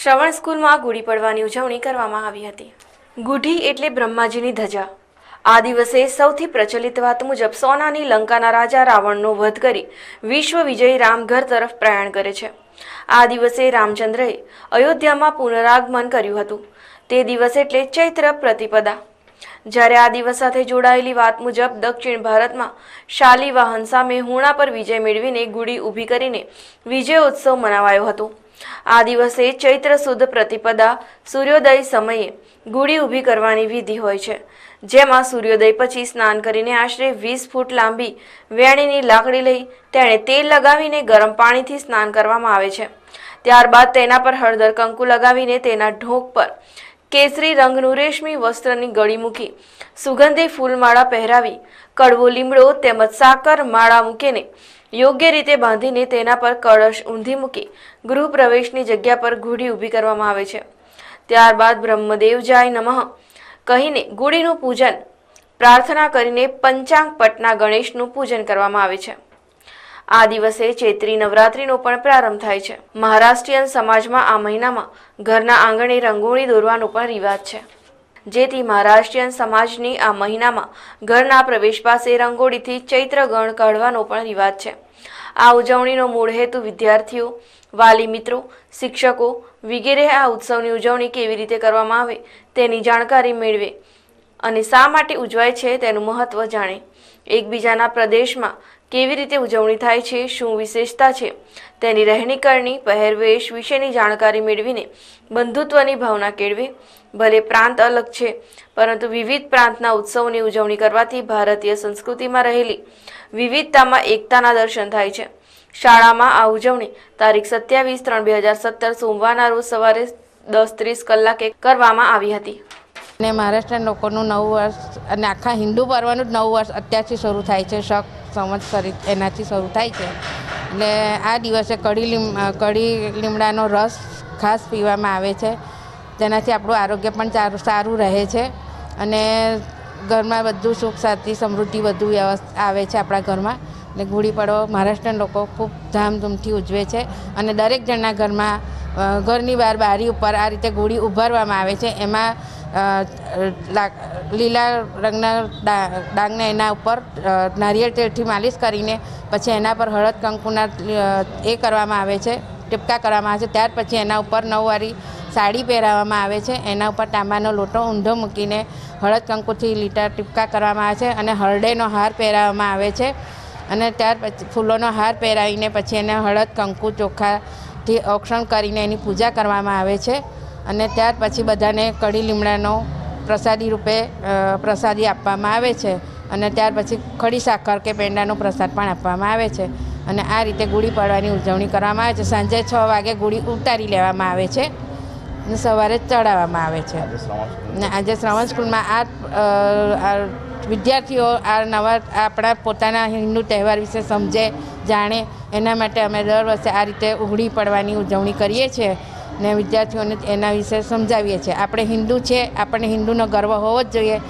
શ્રવણ સ્કૂલમાં ગુડી પડવાની ઉજવણી કરવામાં આવી હતી. ગુઢી એટલે બ્રહ્માજીની ધજા. આ દિવસે સૌથી પ્રચલિત વાત મુજબ સોનાની લંકાના રાજા રાવણનો વધ કરી વિશ્વ વિજય રામઘર તરફ પ્રયાણ કરે છે. આ દિવસે રામચંદ્રએ અયોધ્યામાં પુનરાગમન કર્યું હતું. તે દિવસ એટલે ચૈત્ર પ્રતિપદા. જ્યારે આ દિવસ સાથે જોડાયેલી વાત મુજબ દક્ષિણ ભારતમાં શાલીવાહન સામે હુણા પર વિજય મેળવીને ગુડી ઊભી કરીને વિજય ઉત્સવ મનાવાયો હતો. આ દિવસે ચૈત્ર સુદ પ્રતિપદા સૂર્યોદય સમયે ગુડી ઊભી કરવાની વિધિ હોય છે, જેમાં સૂર્યોદય પછી સ્નાન કરીને આશરે વીસ ફૂટ લાંબી વેણીની લાકડી લઈ તેણે તેલ લગાવીને ગરમ પાણીથી સ્નાન કરવામાં આવે છે. ત્યારબાદ તેના પર હળદર કંકુ લગાવીને તેના ઢોક પર કેસરી રંગનું રેશમી વસ્ત્રની ગળી મૂકી સુગંધી ફૂલમાળા પહેરાવી, કડવો લીમડો તેમજ સાકર માળા મૂકીને યોગ્ય રીતે બાંધીને તેના પર કળશ ઊંધી મૂકી ગૃહ પ્રવેશની જગ્યા પર ઘૂડી ઊભી કરવામાં આવે છે. ત્યારબાદ બ્રહ્મદેવ જાય નમઃ કહીને ગુડીનું પૂજન પ્રાર્થના કરીને પંચાંગ પટના ગણેશનું પૂજન કરવામાં આવે છે. આ દિવસે ચૈત્રી નવરાત્રિનો પણ પ્રારંભ થાય છે. મહારાષ્ટ્રીયન સમાજમાં આ મહિનામાં ઘરના આંગણે રંગોળી દોરવાનો પણ રિવાજ છે. જેથી મહારાષ્ટ્રીયન સમાજની આ મહિનામાં ઘરના પ્રવેશ પાસે રંગોળીથી ચૈત્ર ગણ કાઢવાનો પણ રિવાજ છે. આ ઉજવણીનો મૂળ હેતુ વિદ્યાર્થીઓ, વાલી મિત્રો, શિક્ષકો વગેરે આ ઉત્સવની ઉજવણી કેવી રીતે કરવામાં આવે તેની જાણકારી મેળવે અને શા માટે ઉજવાય છે તેનું મહત્વ જાણે. એકબીજાના પ્રદેશમાં કેવી રીતે ઉજવણી થાય છે, શું વિશેષતા છે? તેની રહેણીકરણી પહેરવેશ વિશેની જાણકારી મેળવીને બંધુત્વની ભાવના કેળવે. ભલે પ્રાંત અલગ છે, પરંતુ વિવિધ પ્રાંતના ઉત્સવની ઉજવણી કરવાથી ભારતીય સંસ્કૃતિમાં રહેલી વિવિધતામાં એકતાના દર્શન થાય છે. શાળામાં આ ઉજવણી તારીખ સત્યાવીસ ત્રણ બે હજાર સત્તર સોમવારના રોજ સવારે દસ ત્રીસ કલાકે કરવામાં આવી હતી. અને મહારાષ્ટ્રના લોકોનું નવું વર્ષ અને આખા હિન્દુ પર્વનું જ નવું વર્ષ અત્યારથી શરૂ થાય છે, શક સંવત્સરી એનાથી શરૂ થાય છે. એટલે આ દિવસે કઢી લીમ કઢી લીમડાનો રસ ખાસ પીવામાં આવે છે. તેનાથી આપણું આરોગ્ય પણ સારું સારું રહે છે. અને ઘરમાં બધું સુખ, શાંતિ, સમૃદ્ધિ બધું વ્યવસ્થા આવે છે આપણા ઘરમાં. એટલે ગુડી પડવો મહારાષ્ટ્રના લોકો ખૂબ ધામધૂમથી ઉજવે છે. અને દરેક જણના ઘરમાં ઘરની બહાર બારી ઉપર આ રીતે ગુડી ઉભારવામાં આવે છે. એમાં લીલા રંગના ડાંગને એના ઉપર નારિયેળ તેલથી માલિશ કરીને પછી એના પર હળદ, કંકુના એ કરવામાં આવે છે, ટીપકા કરવામાં આવે છે, ત્યાર પછી એના ઉપર નવવારી સાડી પહેરાવવામાં આવે છે, એના ઉપર તાંબાનો લોટો, ઊંધો મૂકીને હળદ, કંકુથી લીટા ટીપકા કરવામાં આવે છે અને હરડેનો હાર પહેરાવવામાં આવે છે. અને ત્યાર પછી ફૂલોનો હાર પહેરાવીને પછી એને હળદ, કંકુ ચોખાથી ઔક્ષણ કરીને એની પૂજા કરવામાં આવે છે. અને ત્યાર પછી બધાને કઢી લીમડાનો પ્રસાદી રૂપે પ્રસાદી આપવામાં આવે છે. અને ત્યાર પછી ખડી સાકર કે પેંડાનો પ્રસાદ પણ આપવામાં આવે છે. અને આ રીતે ગુડી પડવાની ઉજવણી કરવામાં આવે છે. સાંજે છ વાગે ગુડી ઉતારી લેવામાં આવે છે અને સવારે ચડાવવામાં આવે છે. ને આજે શ્રવણ સ્કૂલમાં આ આ વિદ્યાર્થીઓ આ નવા આપણા પોતાના હિન્દુ તહેવાર વિશે સમજે જાણે એના માટે અમે દર વર્ષે આ રીતે ઉઘડી પડવાની ઉજવણી કરીએ છીએ. ને વિદ્યાર્થીઓને એના વિશે સમજાવીએ છીએ. આપણે હિન્દુ છે, આપણને હિન્દુનો ગર્વ હોવો જ જોઈએ.